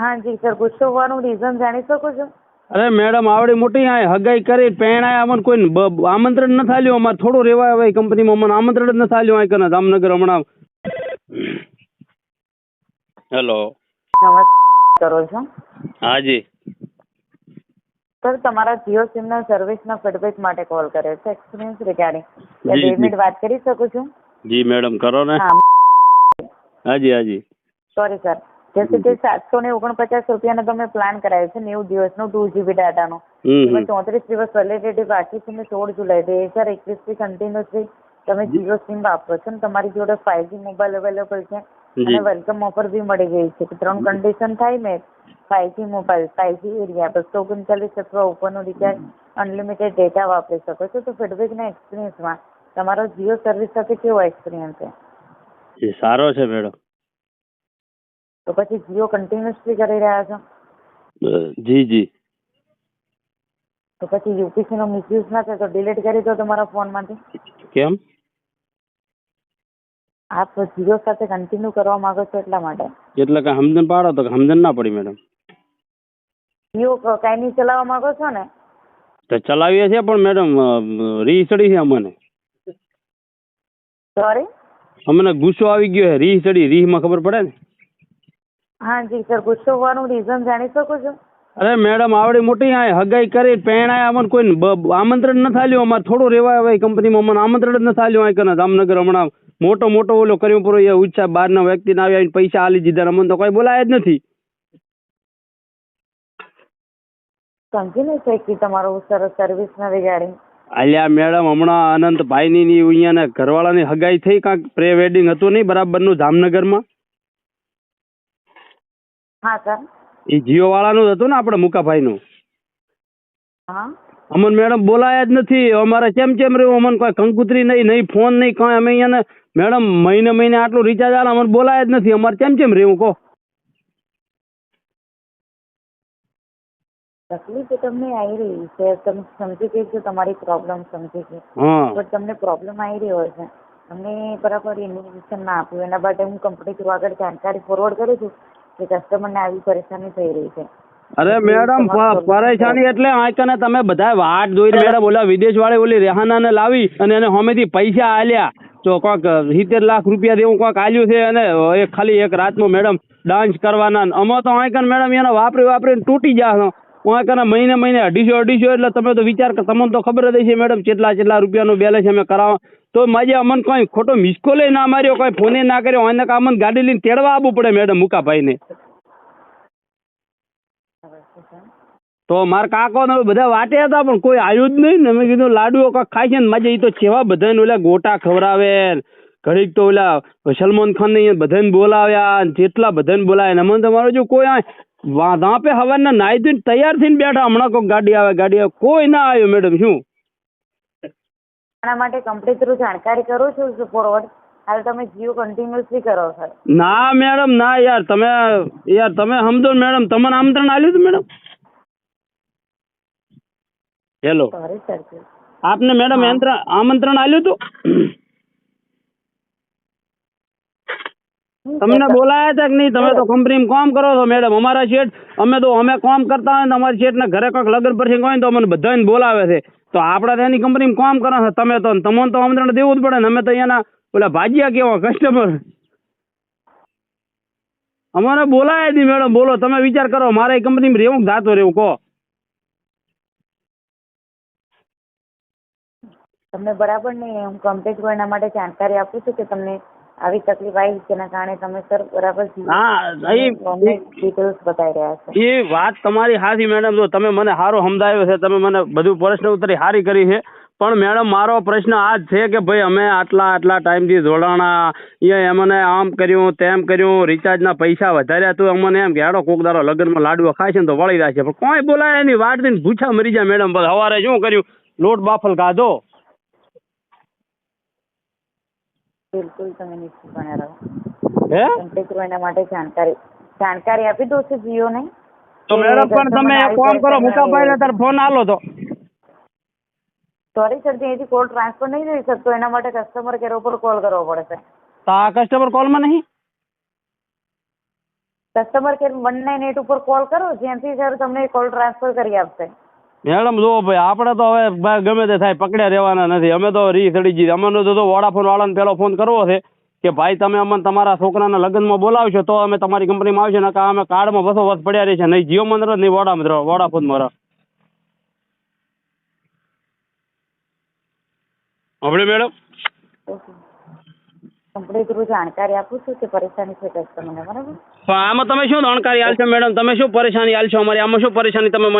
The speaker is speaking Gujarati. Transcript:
હા જી સર ગુસ્સો હોવાનું રીઝન જાણી શકો છો? અરે મેડમ આવડી મોટી આ હગાઈ કરી પહેણાય અમને કોઈ આમંત્રણ ન થાલ્યું અમારે થોડું રેવાય હવે કંપનીમાં અમને આમંત્રણ જ ન થાલ્યું આ કને જામનગર હમણાં. હેલો નમસ્કાર કરો છો? હાજી. સર તમારા જીઓ સિમના સર્વિસના ફીડબેક માટે કોલ કર્યો છે એક્સપિરિયન્સ રિગાર્ડિંગ જી, બે મિનિટ વાત કરી શકું છું? જી મેડમ કરો ને. હાજી હાજી. સોરી સર જેસે કે સાતસો ને ઓગણપચાસ રૂપિયાનો તમે પ્લાન કરાયો છે નેવું દિવસનો ટુ જીબી ડાટાનો. એમાં ચોત્રીસ દિવસ વેલિડિટી બાકી છે ને સોળ જુલાઈ બે હજાર એકવીસથી કન્ટિન્યુઅસલી તમે જીઓ સિમ વાપરો છો ને તમારી જોડે ફાઈવજી મોબાઈલ અવેલેબલ છે અને વેલકમ ઓફર બી મળી ગઈ છે. કે ત્રણ કન્ડિશન થાય ને ફાઈવજી મોબાઈલ ફાઈવજી એરિયા બસો ઓગણચાલીસ અથવા ઉપરનું રિચાર્જ અનલિમિટેડ ડેટા વાપરી શકો છો. તો ફીડબેકના એક્સપિરિયન્સમાં તમારો જીઓ સર્વિસ સાથે કેવો એક્સપિરિયન્સ છે? સારો છે મેડમ. તો પછી જીઓ કન્ટિન્યુઅસલી કરી રહ્યા છો? જી જી. તો પછી યુપીસી નો મિસયુઝ ના થાય તો ડિલીટ કરી દો તમારા ફોનમાંથી કેમ? આપ જીઓ સાથે કન્ટિન્યુ કરવા માંગો છો એટલા માટે. એટલે કે સમજણ પાડો તો સમજણ ના પડી મેડમ જીઓ કાઈ નહીં ચલાવવા માંગો છો ને? તો ચલાવીએ છીએ પણ મેડમ રી ચડી છે અમને. સોરી અમને ગુસ્સો આવી ગયો છે રીહ ચડી રીહમાં ખબર પડે ને? હા જી સર ગુસ્સો હોવાનું રીઝન જાણી શકું છું? અરે મેડમ આવડી મોટી આ હગાઈ કરી પહેણાય અમને કોઈ આમંત્રણ ન થાલ્યું અમારે થોડું રેવાય હવે કંપનીમાં અમને આમંત્રણ જ ન થાલ્યું આ કને જામનગર હમણાં મોટો મોટો ઓલો કર્યો પૂરો એ ઉચ્ચા બહારના વ્યક્તિને આવી આવીને પૈસા આલી દીધા અમને તો કોઈ બોલાય જ નથી. સમજી નહીં શકી તમારો સરસ સર્વિસના રિગાર્ડિંગ અલ્યા મેડમ હમણાં અનંતભાઈની ની અહીંયા ને ઘરવાળાની હગાઈ થઈ કાંક પ્રે વેડિંગ હતું નહીં બરાબરનું જામનગરમાં? હા સર. એ જીઓ વાળાનું હતું ને આપણે મુકાભાઈનું. હા. અમન મેડમ બોલાયા જ નથી. અમારે કેમ કેમ રહેવું અમને કોઈ કંકુતરી નહીં નહીં ફોન નહીં કાંઈ. અમે અહીંયા મેડમ મહિને મહિને આટલું રિચાર્જ આવે અમને બોલાયા જ નથી. અમારે કેમ કેમ રહેવું કહો. તકલીફ તો તમને આવી રહી છે. તમે સમજી ગઈ છું તમારી પ્રોબ્લેમ સમજી ગઈ. હા. બટ તમને પ્રોબ્લેમ આવી રહી હોય છે. તમને બરાબર ઇન્ફોર્મેશન ના આપ્યું એના માટે હું કંપની થ્રુ આગળ જાણકારી ફોરવર્ડ કરું છું. કે કસ્ટમરને આવી પરેશાની થઈ રહી છે. અરે મેડમ પરેશાની એટલે આંકને તમે બધા વાટ જોઈને મેડમ ઓલા વિદેશ વાળી ઓલી રેહાનાને લાવી અને એને હમેથી પૈસા આલ્યા. તો કોક સિત્તેર લાખ રૂપિયા જેવું કોક આલ્યું છે અને એક ખાલી એક રાતમાં મેડમ ડાન્સ કરવાના ને. અમે તો આંકન મેડમ એને વાપરી વાપરીને તૂટી જા આંકને મહિને મહિને અઢીસો અઢીસો એટલે તમે તો વિચાર કે તમને તો ખબર જ છે મેડમ કેટલા કેટલા રૂપિયાનું બેલેન્સ અમે કરાવો તો માજે અમને કોઈ ખોટો મિસકોલે ના માર્યો, કોઈ ફોને ના કર્યો અને અમને ગાડી લઈને તેડવા આવવું પડે, મેડમ, મુકાભાઈને. તો મારા કાકો ને બધા વાટે હતા, પણ કોઈ આવ્યું જ નહીં ને. મેં કીધું, લાડુઓ કાંઈક ખાય છે ને, માજે એ તો છેવા બધાને ઓલા ગોટા ખવડાવે ઘડીક તો ઓલા સલમાન ખાન ને બધાને બોલાવ્યા જેટલા બધાને બોલાવ્યા અમને તો મારો જો કોઈ આ પે હવે હવારના નાઈ ધોઈને તૈયાર થઈને બેઠા. હમણાં કોઈ ગાડી આવે ગાડી આવે. કોઈ ના આવ્યો મેડમ શું? આના માટે કમ્પ્લીટ થ્રુ જાણકારી કરું છું ફોરવર્ડ હાલ તમે જીઓ કન્ટિન્યુઅસલી કરો છો. ના મેડમ ના યાર. તમે યાર તમે સમજો મેડમ. તમને આમંત્રણ આપ્યું હતું મેડમ? હેલો આપને મેડમ આમંત્રણ આપ્યું હતું? તમને બોલાયા હતા કે નહીં? તમે તો કંપનીમાં કામ કરો છો મેડમ અમારા શેઠ અમે તો અમે કામ કરતા હોય ને અમારા શેઠના ઘરે કંઈક લગ્ન પ્રસંગ હોય ને તો અમને બધાને બોલાવે છે. તો આપણે તો એની કંપનીમાં કામ કરો છો તમે તો તમને તો આમંત્રણ દેવું જ પડે ને અમે તો એના પેલા ભાજીયા કેવા કસ્ટમર અમારે બોલાય નહીં મેડમ બોલો તમે વિચાર કરો. મારે કંપનીમાં રહેવું કે જાતો રહેવું? કહો. તમને બરાબર નહીં. હું કમ્પ્લીટ એના માટે જાણકારી આપું છું કે તમને આવી તકલીફ આવી જેના કારણે તમે સર બરાબર હા એ ડિટેલ્સ બતાવી રહ્યા છો. એ વાત તમારી હાથી મેડમ જો તમે મને સારો સમજાવ્યો છે તમે મને બધું પ્રશ્ન ઉતરી સારી કરી છે. પણ મેડમ મારો પ્રશ્ન આ જ છે કે ભાઈ અમે આટલા આટલા ટાઈમથી જોડાણા અહીંયા અમને આમ કર્યું તેમ કર્યું રિચાર્જના પૈસા વધાર્યા તો અમને એમ કે હેડો કોક દારો લગ્નમાં લાડવા ખાય છે ને તો વળી જાય છે. પણ કોઈ બોલાય એની થઈને ભૂછા મરી જાય મેડમ બસ સવારે શું કર્યું? લોટ બાફલ કાઢો બિલકુલ તમે નિશ્ચિતપણે રહો હે કમ્પ્લીટ થ્રુ એના માટે જાણકારી જાણકારી આપી દઉં છું જીઓને તો મેડમ પણ તમે એક કામ કરો મુકાભાઈને તાર ફોન આલો તો. સોરી સર ત્યાંથી કોલ ટ્રાન્સફર નહીં થઈ શકતો એના માટે કસ્ટમર કેર ઉપર કોલ કરવો પડશે. તો આ કસ્ટમર કોલમાં નહીં? Customer care one nine eight ઉપર કોલ કરો જ્યાંથી સર તમને કોલ ટ્રાન્સફર કરી આપશે. મેડમ જુઓ ભાઈ આપણે તો હવે ભાઈ ગમે તે થાય પકડ્યા રહેવાના નથી. અમે તો રી ચડી જઈએ અમને તો વોડાફોન વાળાને પેલો ફોન કરવો છે કે ભાઈ તમે અમને તમારા છોકરાના લગ્નમાં બોલાવશો તો અમે તમારી કંપનીમાં આવશે ને અમે કાર્ડમાં બસો વર્ષ પડ્યા રહી છે નહીં જીઓ રહો નહીં વોડા રહો વોડાફોનમાં રહો આપણે મેડમ? ઓકે કંપની જાણકારી આપું છું કે પરેશાની છે કસ્ટમરને બરાબર? આમાં તમે શું જાણકારી આલશો મેડમ? તમે શું પરેશાની આલશો અમારી? આમાં શું પરેશાની તમે